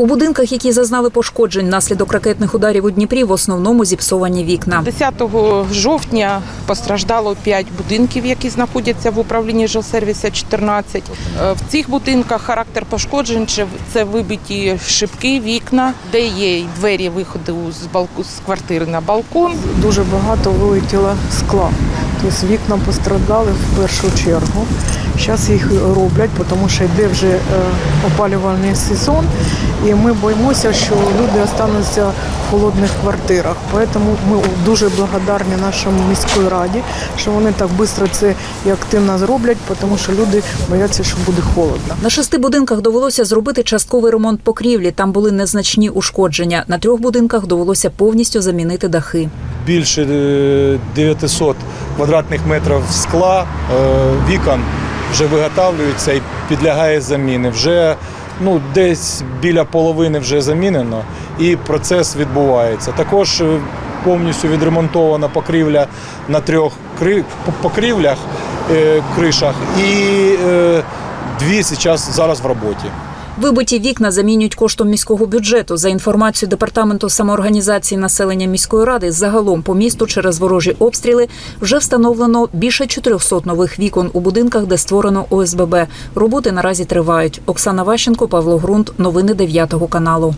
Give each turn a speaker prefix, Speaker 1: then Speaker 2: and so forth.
Speaker 1: У будинках, які зазнали пошкоджень внаслідок ракетних ударів у Дніпрі, в основному зіпсовані вікна.
Speaker 2: 10 жовтня постраждало 5 будинків, які знаходяться в управлінні жилсервіса 14. Е, В цих будинках характер пошкоджень це- це вибиті шибки, вікна, де є двері виходу з балку з квартири на балкон.
Speaker 3: дуже багато вилетіло скла. Тобто вікна постраждали в першу чергу. Зараз їх роблять, тому що йде вже е, опалювальний сезон, і ми боїмося, що люди остануться в холодних квартирах. Тому ми дуже благодарні нашому міській раді, що вони так швидко це і активно зроблять, тому що люди бояться, що буде холодно.
Speaker 1: На шести будинках довелося зробити частковий ремонт покрівлі. Там були незначні ушкодження. На трьох будинках довелося повністю замінити дахи.
Speaker 4: Більше е, 900 квадратних метрів скла, е, вікон вже виготовлюється і підлягає заміни. Вже ну, десь біля половини вже замінено і процес відбувається. Також е, повністю відремонтована покрівля на трьох покрівлях, е, кришах і е, дві зараз в роботі.
Speaker 1: Вибиті вікна замінюють коштом міського бюджету. За інформацією департаменту самоорганізації населення міської ради, загалом по місту через ворожі обстріли вже встановлено більше 400 нових вікон у будинках, де створено ОСББ. Роботи наразі тривають. Оксана Ващенко, Павло Грунт. Новини 9 каналу.